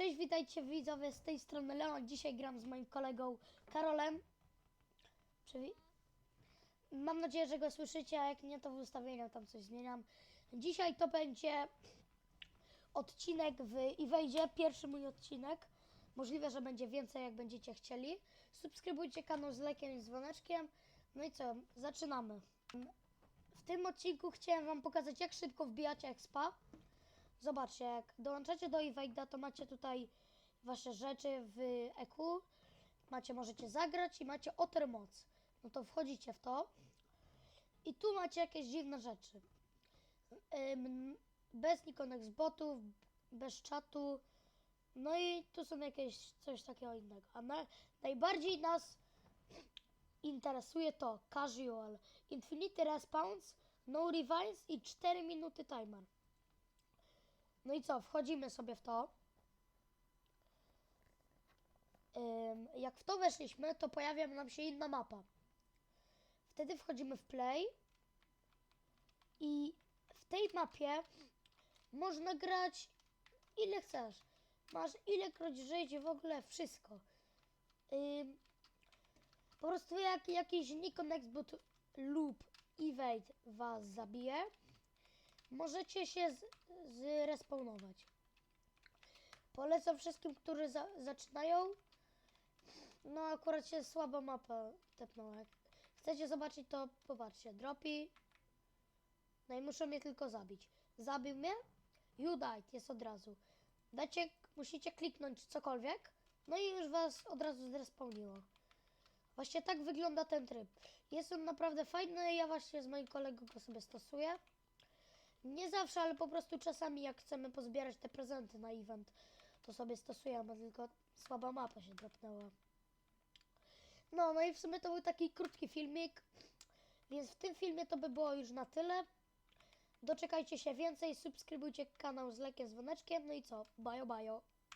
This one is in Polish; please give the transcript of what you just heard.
Cześć, witajcie widzowie z tej strony Leon. Dzisiaj gram z moim kolegą Karolem. Przywi- Mam nadzieję, że go słyszycie, a jak nie, to w ustawieniach tam coś zmieniam. Dzisiaj to będzie odcinek w i wejdzie pierwszy mój odcinek. Możliwe, że będzie więcej, jak będziecie chcieli. Subskrybujcie kanał z lajkiem i dzwoneczkiem. No i co, zaczynamy. W tym odcinku chciałem Wam pokazać, jak szybko wbijacie expa. Zobaczcie, jak dołączacie do Evade'a, to macie tutaj wasze rzeczy w EQ. Macie, możecie zagrać i macie oter moc. No to wchodzicie w to. I tu macie jakieś dziwne rzeczy. Ym, bez Nikonex botów, bez czatu. No i tu są jakieś coś takiego innego. A na, najbardziej nas interesuje to casual, infinity response, no revise i 4 minuty timer. No i co, wchodzimy sobie w to. Ym, jak w to weszliśmy, to pojawia nam się inna mapa. Wtedy wchodzimy w play i w tej mapie można grać ile chcesz. Masz ilekroć żyć, w ogóle wszystko. Ym, po prostu jak jakiś Nikon Xboot lub Evade was zabije, możecie się zrespawnować. Polecam wszystkim, którzy za, zaczynają. No akurat się słaba mapa tepnęła. Jak chcecie zobaczyć, to popatrzcie. Dropi. No i muszą mnie tylko zabić. Zabił mnie. You died. Jest od razu. Dacie, musicie kliknąć cokolwiek. No i już was od razu zrespawniło. Właśnie tak wygląda ten tryb. Jest on naprawdę fajny. Ja właśnie z moim kolegą go sobie stosuję. Nie zawsze, ale po prostu czasami jak chcemy pozbierać te prezenty na event, to sobie stosujemy, tylko słaba mapa się dropnęła. No, no i w sumie to był taki krótki filmik, więc w tym filmie to by było już na tyle. Doczekajcie się więcej, subskrybujcie kanał z lekiem dzwoneczkiem, no i co, bajo bajo.